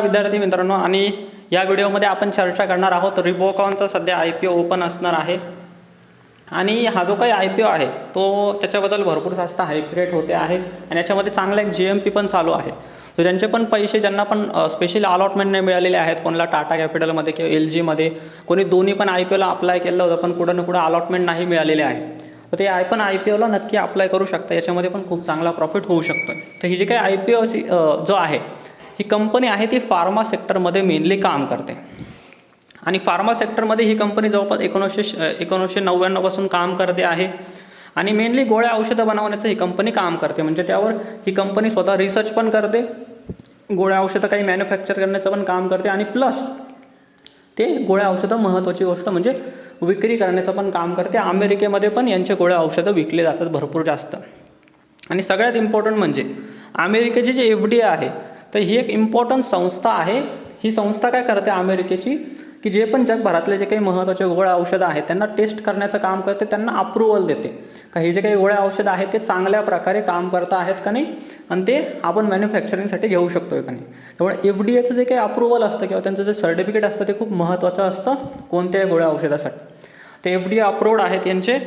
विद्यार्थी मित्रांनो आणि या व्हिडिओमध्ये आपण चर्चा करणार आहोत रिबोकॉनचा सध्या आय पी ओ ओपन असणार आहे. आणि हा जो काही आय पी ओ आहे तो त्याच्याबद्दल भरपूर जास्त हायप रेट होते आहे आणि याच्यामध्ये चांगला एक जी एम पी पण चालू आहे. तर ज्यांचे पण पैसे ज्यांना पण स्पेशली अलॉटमेंट नाही मिळालेले आहेत कोणाला टाटा कॅपिटलमध्ये किंवा एल जीमध्ये कोणी दोन्ही पण आय पी ओला अप्लाय केलं होतं पण कुठं ना कुठं अलॉटमेंट नाही मिळालेले आहे. तर ते आय पण आय पी ओला नक्की अप्लाय करू शकता याच्यामध्ये पण खूप चांगला प्रॉफिट होऊ शकतो तर ही जी काही आय पी ओची जो आहे ही कंपनी आहे ती फार्मा सेक्टरमध्ये मेनली काम करते. आणि फार्मा सेक्टरमध्ये ही कंपनी जवळपास एकोणीसशे एकोणीसशे नव्याण्णवपासून काम करते आहे. आणि मेनली गोळ्या औषधं बनवण्याचं ही कंपनी काम करते. म्हणजे त्यावर ही कंपनी स्वतः रिसर्च पण करते गोळ्या औषधं काही मॅन्युफॅक्चर करण्याचं पण काम करते आणि प्लस ते गोळ्या औषधं महत्त्वाची गोष्ट म्हणजे विक्री करण्याचं पण काम करते. अमेरिकेमध्ये पण यांचे गोळ्या औषधं विकले जातात भरपूर जास्त. आणि सगळ्यात इम्पॉर्टंट म्हणजे अमेरिकेची जी एफ डी आहे तर ही एक इम्पॉर्टंट संस्था आहे. ही संस्था काय करते अमेरिकेची? की जे पण जगभरातले जे काही महत्त्वाचे गोळ्या औषधं आहेत त्यांना टेस्ट करण्याचं काम करते त्यांना अप्रुव्हल देते. का हे जे काही गोळ्या औषधं आहेत ते चांगल्या प्रकारे काम करता आहेत का नाही? आणि ते आपण मॅन्युफॅक्चरिंगसाठी घेऊ शकतो का नाही? त्यामुळे एफ डी एचं जे काही अप्रुव्हल असतं किंवा त्यांचं जे सर्टिफिकेट असतं ते खूप महत्त्वाचं असतं कोणत्याही गोळ्या औषधासाठी. ते एफ डी अप्रूव्ड आहेत यांचे.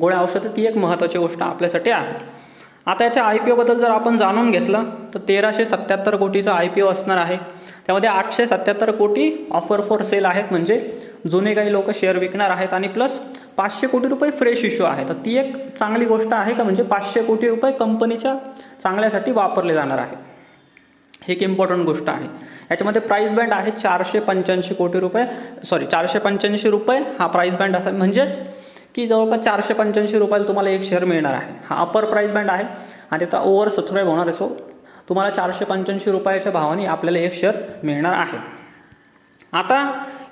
गोळ्या औषधं ती एक महत्त्वाची गोष्ट आपल्यासाठी आहे. आता याच्या आय पी ओबद्दल जर आपण जाणून घेतलं तर तेराशे सत्याहत्तर कोटीचा आय पी ओ असणार आहे. त्यामध्ये आठशे सत्याहत्तर कोटी ऑफर फॉर सेल आहेत. म्हणजे जुने काही लोक शेअर विकणार आहेत आणि प्लस पाचशे कोटी रुपये फ्रेश इश्यू आहे. तर ती एक चांगली गोष्ट आहे का? म्हणजे पाचशे कोटी रुपये कंपनीच्या चांगल्यासाठी वापरले जाणार आहे. ही एक इम्पॉर्टंट गोष्ट आहे. याच्यामध्ये प्राईस बँड आहे चारशे पंच्याऐंशी कोटी रुपये सॉरी चारशे पंच्याऐंशी रुपये हा प्राईस बँड असा म्हणजेच की जवळपास चारशे पंच्याऐंशी रुपयाला तुम्हाला एक शेअर मिळणार आहे. हा अपर प्राईस बँड आहे आणि त्याचा ओव्हर सबस्क्राईब होणार आहे. सो तुम्हाला चारशे पंच्याऐंशी रुपयाच्या भावाने आपल्याला एक शेअर मिळणार आहे. आता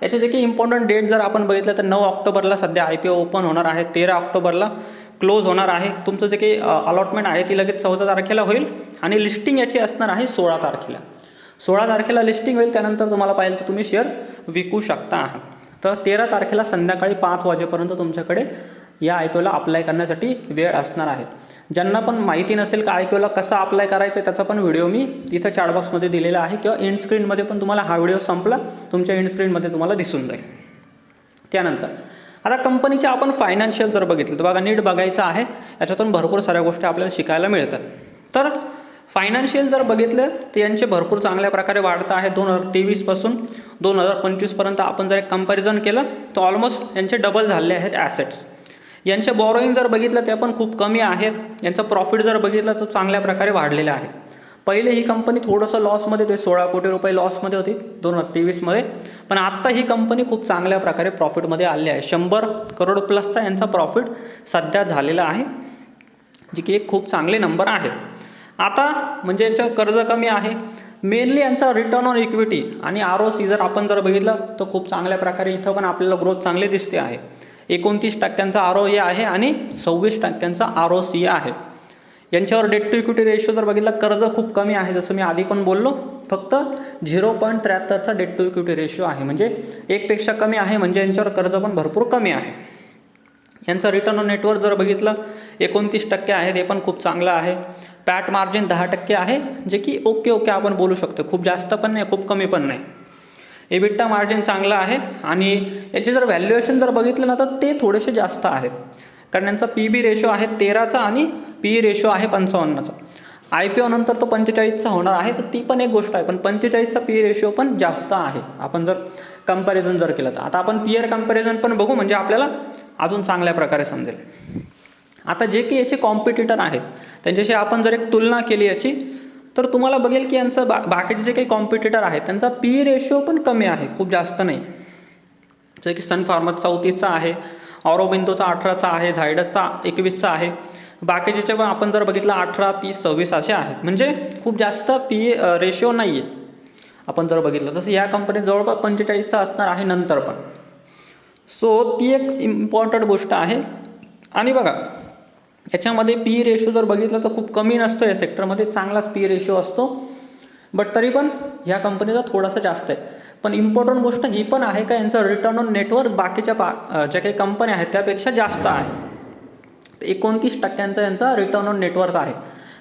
याचे जे काही इम्पॉर्टंट डेट जर आपण बघितलं तर नऊ ऑक्टोबरला सध्या आय पी ओ ओपन होणार आहे. तेरा ऑक्टोबरला क्लोज होणार आहे. तुमचं जे काही अलॉटमेंट आहे ती लगेच चौदा तारखेला होईल आणि लिस्टिंग याची असणार आहे सोळा तारखेला. सोळा तारखेला लिस्टिंग होईल त्यानंतर तुम्हाला पाहिजे तर तुम्ही शेअर विकू शकता. आहात तर तेरा तारखेला संध्याकाळी पाच वाजेपर्यंत तुमच्याकडे या आय पी ओला अप्लाय करण्यासाठी वेळ असणार आहे. ज्यांना पण माहिती नसेल का आय पी ओला कसा अप्लाय करायचं आहे त्याचा पण व्हिडिओ मी तिथं चॅटबॉक्समध्ये दिलेला आहे किंवा इंडस्क्रीनमध्ये पण तुम्हाला हा व्हिडिओ संपला तुमच्या इंडस्क्रीनमध्ये तुम्हाला दिसून जाईल. त्यानंतर आता कंपनीचे आपण फायनान्शियल जर बघितलं तर बघा नीट बघायचं आहे याच्यातून भरपूर साऱ्या गोष्टी आपल्याला शिकायला मिळतात. तर फायनान्शियल जर बघितलं तर यांचे भरपूर चांगल्या प्रकारे वाढतं आहे. दोन हजार तेवीसपासून दोन हजार पंचवीसपर्यंत आपण जर एक कंपॅरिझन केलं तर ऑलमोस्ट यांचे डबल झाले आहेत ॲसेट्स यांचे बॉरोईंग जर बघितलं ते पण खूप कमी आहेत. यांचं प्रॉफिट जर बघितलं तर चांगल्या प्रकारे वाढलेलं आहे. पहिले ही कंपनी थोडंसं लॉसमध्ये होती सोळा कोटी रुपये लॉसमध्ये होती दोन हजार तेवीसमध्ये पण आत्ता ही कंपनी खूप चांगल्या प्रकारे प्रॉफिटमध्ये आली आहे. शंभर करोड प्लसचा यांचा प्रॉफिट सध्या झालेला आहे जे की एक खूप चांगले नंबर आहेत आता म्हणजे यांचं कर्ज कमी आहे. मेनली यांचा रिटर्न ऑन इक्विटी आणि आर ओ सी जर आपण जर बघितलं तर खूप चांगल्या प्रकारे इथं पण आपल्याला ग्रोथ चांगली दिसते आहे. एकोणतीस टक्क्यांचा आर ओ ए आहे आणि सव्वीस टक्क्यांचा आर ओ सी आहे. यांच्यावर डेट टू इक्विटी रेशो जर बघितला कर्ज खूप कमी आहे जसं मी आधी पण बोललो. फक्त झिरो पॉईंट त्र्याहत्तरचा डेट टू इक्विटी रेशो आहे. म्हणजे एकपेक्षा कमी आहे म्हणजे यांच्यावर कर्ज पण भरपूर कमी आहे. यांचं रिटर्न ऑन नेटवर्क जर बघितलं एकोणतीस टक्के आहे ते पण खूप चांगलं आहे. पॅट मार्जिन दहा टक्के आहे जे की ओके ओके आपण बोलू शकतो. खूप जास्त पण नाही खूप कमी पण नाही. एबिट्टा मार्जिन चांगलं आहे आणि याचे जर व्हॅल्युएशन जर बघितलं ना तर ते थोडेसे जास्त आहेत कारण यांचा पी बी रेशो आहे तेराचा आणि पी रेशो आहे पंचावन्नचा. आय पी ओनंतर तो पंचेचाळीसचा होणार आहे तर ती पण एक गोष्ट आहे. पण पंचेचाळीसचा पी रेशिओ पण जास्त आहे. आपण जर कंपॅरिझन जर केलं तर. आता आपण पीयर कंपॅरिझन पण बघू म्हणजे आपल्याला अजून चांगल्या प्रकारे समजेल. आता जे की याचे कॉम्पिटिटर आहेत त्यांच्याशी आपण जर एक तुलना केली याची तर तुम्हाला बघेल की यांचं बा बाकीचे जे काही कॉम्पिटिटर आहेत त्यांचा पी रेशिओ पण कमी आहे खूप जास्त नाही. जसे की सन फार्मा चौतीसचा आहे ऑरोबिंदोचा अठराचा आहे झायडसचा एकवीसचा आहे. बाकीचे पण आपण जर बघितलं अठरा तीस सव्वीस असे आहेत. म्हणजे खूप जास्त पी रेशो नाही आहे आपण जर बघितलं तसं या कंपनी जवळपास पंचेचाळीसचा असणार आहे नंतर पण. सो ती एक इम्पॉर्टंट गोष्ट आहे. आणि बघा याच्यामध्ये पी रेशो जर बघितलं तर खूप कमी नसतो या सेक्टरमध्ये चांगलाच पी रेशो असतो. बट तरी पण ह्या कंपनीचा थोडासा जास्त आहे. पण इम्पॉर्टंट गोष्ट ही पण आहे का यांचं रिटर्न ऑन नेटवर्क बाकीच्या पा ज्या काही कंपन्या आहेत त्यापेक्षा जास्त आहे. एकोणतीस टक्क्यांचा यांचा रिटर्न ऑन नेटवर्क आहे.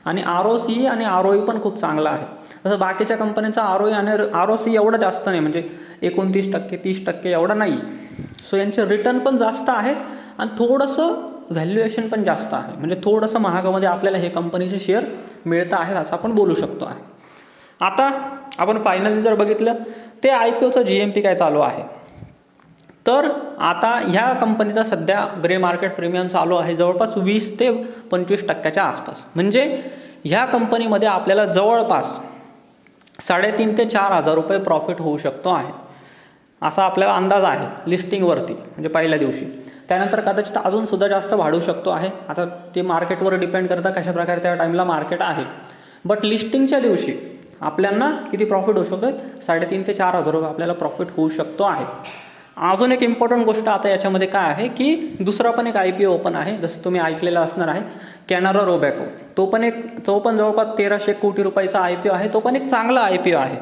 आणि आर ओ सी आणि आर ओ ई पण खूप चांगला आहे. जसं बाकीच्या कंपन्यांचा आर ओ ई आणि आर ओ सी एवढं जास्त नाही म्हणजे एकोणतीस टक्के तीस टक्के एवढा नाही. सो यांचे रिटर्न पण जास्त आहेत आणि थोडंसं व्हॅल्युएशन पण जास्त आहे. म्हणजे थोडंसं महागामध्ये आपल्याला हे कंपनीचे शेअर मिळतं आहेत असं आपण बोलू शकतो आहे. आता आपण फायनली जर बघितलं ते आय पी ओचं जी एम पी काय चालू आहे? तर आता ह्या कंपनीचा सध्या ग्रे मार्केट प्रीमियम चालू आहे जवळपास वीस ते पंचवीस टक्क्याच्या आसपास. म्हणजे ह्या कंपनीमध्ये आपल्याला जवळपास साडेतीन ते चार हजार रुपये प्रॉफिट होऊ शकतो आहे. असा आपल्याला अंदाज आहे लिस्टिंगवरती म्हणजे पहिल्या दिवशी. त्यानंतर कदाचित अजूनसुद्धा जास्त वाढू शकतो आहे. आता ते मार्केटवर डिपेंड करतं कशा प्रकारे त्या टाईमला मार्केट आहे. बट लिस्टिंगच्या दिवशी आपल्यांना किती प्रॉफिट होऊ शकतो? साडेतीन ते चार हजार रुपये आपल्याला प्रॉफिट होऊ शकतो आहे. अजून एक इम्पॉर्टंट गोष्ट आता याच्यामध्ये काय आहे की दुसरा पण एक आय पी ओ ओपन आहे जसं तुम्ही ऐकलेलं असणार आहे कॅनरा रोबॅको तो पण एक तो पण जवळपास तेराशे कोटी रुपयाचा आय पी ओ आहे तो पण एक चांगला आय पी ओ आहे.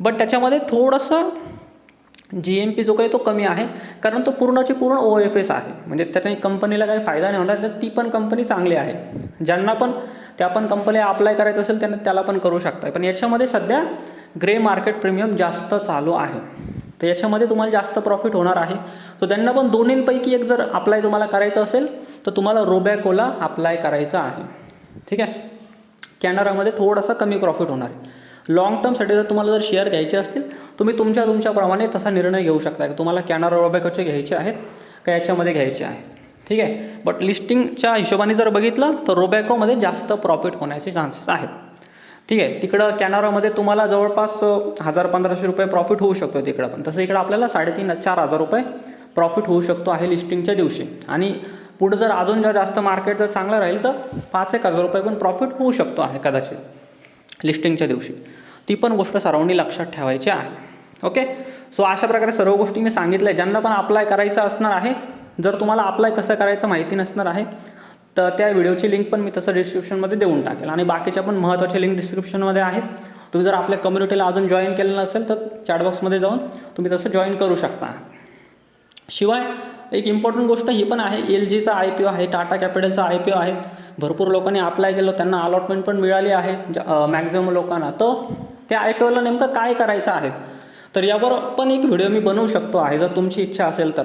बट त्याच्यामध्ये थोडंसं जी एम पी जो काही तो कमी आहे कारण तो पूर्णची पूर्ण ओ एफ एस आहे. म्हणजे त्याच्याने कंपनीला काही फायदा नाही होणार तर ती पण कंपनी चांगली आहे. ज्यांना पण त्या पण कंपनीला अप्लाय करायचं असेल त्यांना त्याला पण करू शकता पण याच्यामध्ये सध्या ग्रे मार्केट प्रीमियम जास्त चालू आहे. तर याच्यामध्ये तुम्हाला जास्त प्रॉफिट होणार आहे. सो त्यांना पण दोन्हींपैकी एक जर अप्लाय तुम्हाला करायचं असेल तर तुम्हाला रोबॅकोला अप्लाय करायचं आहे. ठीक आहे? कॅनरामध्ये थोडासा कमी प्रॉफिट होणार आहे. लॉंग टर्मसाठी जर तुम्हाला जर शेअर घ्यायचे असतील तुम्ही तुमच्या तुमच्याप्रमाणे तसा निर्णय घेऊ शकता. की तुम्हाला कॅनरा रोबॅकोचे घ्यायचे आहेत का याच्यामध्ये घ्यायचे आहे? ठीक आहे? बट लिस्टिंगच्या हिशोबाने जर बघितलं तर रोबॅकोमध्ये जास्त प्रॉफिट होण्याचे चान्सेस आहेत. ठीक आहे तिकडं कॅनरामध्ये तुम्हाला जवळपास हजार पंधराशे रुपये प्रॉफिट होऊ शकतो तिकडं. पण तसं इकडं आपल्याला साडेतीन चार हजार रुपये प्रॉफिट होऊ शकतो आहे लिस्टिंगच्या दिवशी. आणि पुढं जर अजून जर जास्त मार्केट जर चांगलं राहील तर पाच एक हजार रुपये पण प्रॉफिट होऊ शकतो आहे कदाचित लिस्टिंगच्या दिवशी. ती पण गोष्ट सर्वांनी लक्षात ठेवायची आहे. ओके? सो अशा प्रकारे सर्व गोष्टी मी सांगितल्या. ज्यांना पण अप्लाय करायचं असणार आहे जर तुम्हाला अप्लाय कसं करायचं माहिती नसणार आहे तर त्या व्हिडिओची लिंक पण मी तसं डिस्क्रिप्शनमध्ये देऊन टाकेल. आणि बाकीच्या पण महत्त्वाच्या लिंक डिस्क्रिप्शनमध्ये आहेत. तुम्ही जर आपल्या कम्युनिटीला अजून जॉईन केलं नसेल तर चॅटबॉक्समध्ये जाऊन तुम्ही तसं जॉईन करू शकता. शिवाय एक इम्पॉर्टंट गोष्ट ही पण आहे एल जीचा आय पी ओ आहे टाटा कॅपिटलचा आय पी ओ आहे. भरपूर लोकांनी अप्लाय केलं त्यांना अलॉटमेंट पण मिळाली आहे मॅक्झिमम लोकांना. तर त्या आय पी ओला नेमकं काय करायचं आहे? तर यावर पण एक व्हिडिओ मी बनवू शकतो आहे जर तुमची इच्छा असेल तर.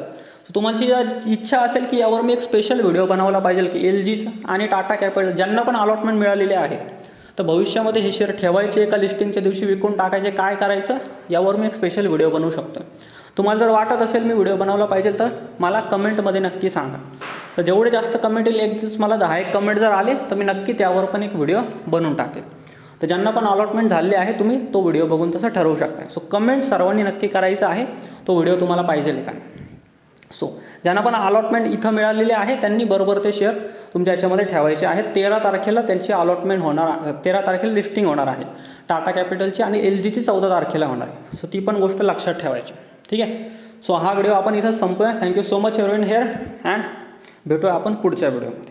तुमची इच्छा असेल की यावर मी एक स्पेशल व्हिडिओ बनवला पाहिजे की एल जीचं आणि टाटा कॅपिटल ज्यांना पण अलॉटमेंट मिळालेले आहे तर भविष्यामध्ये हे शेअर ठेवायचे एका लिस्टिंगच्या दिवशी विकून टाकायचे काय करायचं यावर मी एक स्पेशल व्हिडिओ बनवू शकतो. तुम्हाला जर वाटत असेल मी व्हिडिओ बनवला पाहिजे तर मला कमेंटमध्ये नक्की सांगा. तर जेवढे जास्त कमेंट येईल एक दिवस मला दहा एक कमेंट जर आले तर मी नक्की त्यावर पण एक व्हिडिओ बनवून टाकेल. तर ज्यांना पण अलॉटमेंट झालेले आहे तुम्ही तो व्हिडिओ बघून तसं ठरवू शकता. सो कमेंट सर्वांनी नक्की करायचं आहे तो व्हिडिओ तुम्हाला पाहिजे का? सो ज्यांना पण अलॉटमेंट इथं मिळालेले आहे त्यांनी बरोबर ते शेअर तुमच्या याच्यामध्ये ठेवायचे आहेत. तेरा तारखेला त्यांची अलॉटमेंट होणार तेरा तारखेला लिस्टिंग होणार आहे. टाटा कॅपिटलची आणि एल जीची चौदा तारखेला होणार आहे. सो ती पण गोष्ट लक्षात ठेवायची. ठीक आहे? सो हा व्हिडिओ आपण इथं संपूया. थँक्यू सो मच हेरोईन हेअर अँड भेटूया आपण पुढच्या व्हिडिओमध्ये.